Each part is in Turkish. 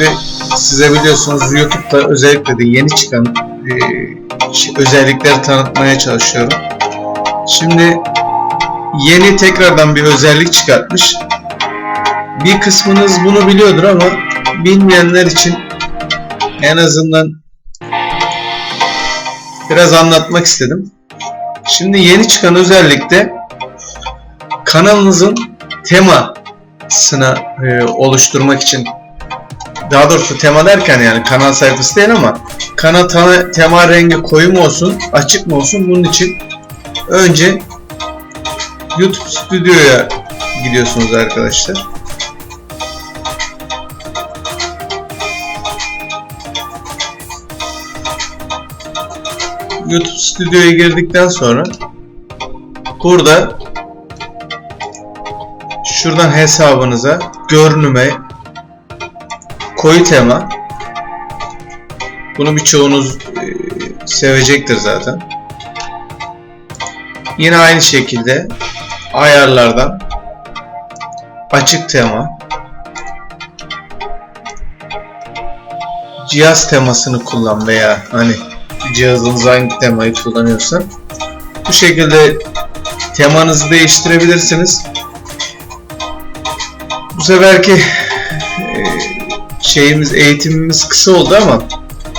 sürekli size biliyorsunuz YouTube'da özellikle de yeni çıkan e, özellikleri tanıtmaya çalışıyorum. Şimdi yeni tekrardan bir özellik çıkartmış. Bir kısmınız bunu biliyordur ama bilmeyenler için en azından biraz anlatmak istedim. Şimdi yeni çıkan özellikte kanalınızın temasını e, oluşturmak için daha doğrusu tema derken yani kanal sayfası değil ama kanal tema, rengi koyu mu olsun açık mı olsun bunun için önce YouTube Studio'ya gidiyorsunuz arkadaşlar. YouTube Studio'ya girdikten sonra burada şuradan hesabınıza görünüme koyu tema bunu birçoğunuz e, sevecektir zaten. Yine aynı şekilde ayarlardan açık tema cihaz temasını kullan veya hani cihazınız hangi temayı kullanıyorsa bu şekilde temanızı değiştirebilirsiniz. Bu seferki e, şeyimiz eğitimimiz kısa oldu ama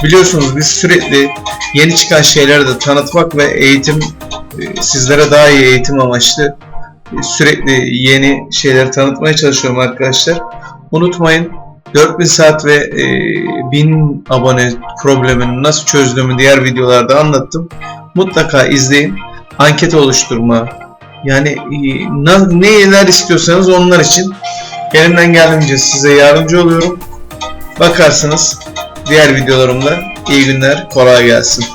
biliyorsunuz biz sürekli yeni çıkan şeyleri de tanıtmak ve eğitim e, sizlere daha iyi eğitim amaçlı e, sürekli yeni şeyleri tanıtmaya çalışıyorum arkadaşlar. Unutmayın 4000 saat ve e, 1000 abone problemini nasıl çözdüğümü diğer videolarda anlattım. Mutlaka izleyin. Anket oluşturma yani e, neler istiyorsanız onlar için elimden geldiğince size yardımcı oluyorum. Bakarsınız diğer videolarımda. İyi günler, kolay gelsin.